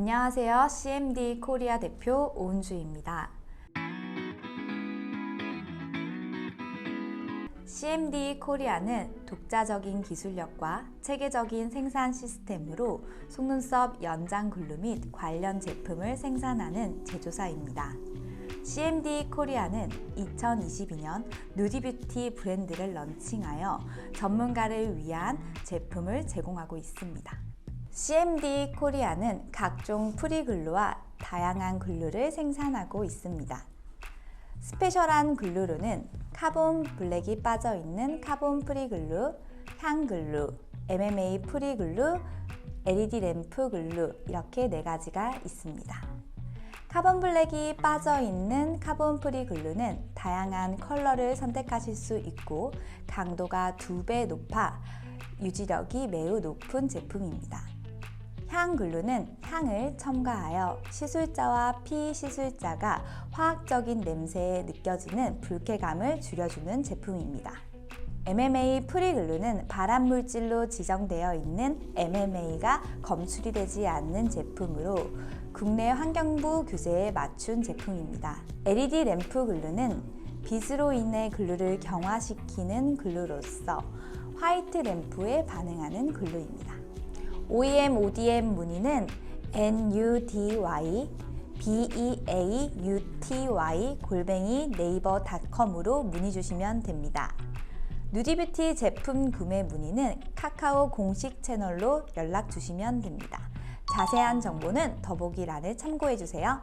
안녕하세요. CMD 코리아 대표 오은주입니다. CMD 코리아는 독자적인 기술력과 체계적인 생산 시스템으로 속눈썹 연장 글루 및 관련 제품을 생산하는 제조사입니다. CMD 코리아는 2022년 누디뷰티 브랜드를 런칭하여 전문가를 위한 제품을 제공하고 있습니다. CMD 코리아는 각종 프리글루와 다양한 글루를 생산하고 있습니다. 스페셜한 글루로는 카본 블랙이 빠져 있는 카본 프리글루, 향 글루, MMA 프리글루, LED 램프 글루 이렇게 네 가지가 있습니다. 카본 블랙이 빠져 있는 카본 프리 글루는 다양한 컬러를 선택하실 수 있고 강도가 두 배 높아 유지력이 매우 높은 제품입니다. 향 글루는 향을 첨가하여 시술자와 피시술자가 화학적인 냄새에 느껴지는 불쾌감을 줄여주는 제품입니다. MMA 프리글루는 발암 물질로 지정되어 있는 MMA가 검출이 되지 않는 제품으로 국내 환경부 규제에 맞춘 제품입니다. LED 램프 글루는 빛으로 인해 글루를 경화시키는 글루로서 화이트 램프에 반응하는 글루입니다. OEM, ODM 문의는 NUDY BEAUTY 골뱅이 네이버닷컴으로 문의 주시면 됩니다. 누디뷰티 제품 구매 문의는 카카오 공식 채널로 연락 주시면 됩니다. 자세한 정보는 더보기란을 참고해 주세요.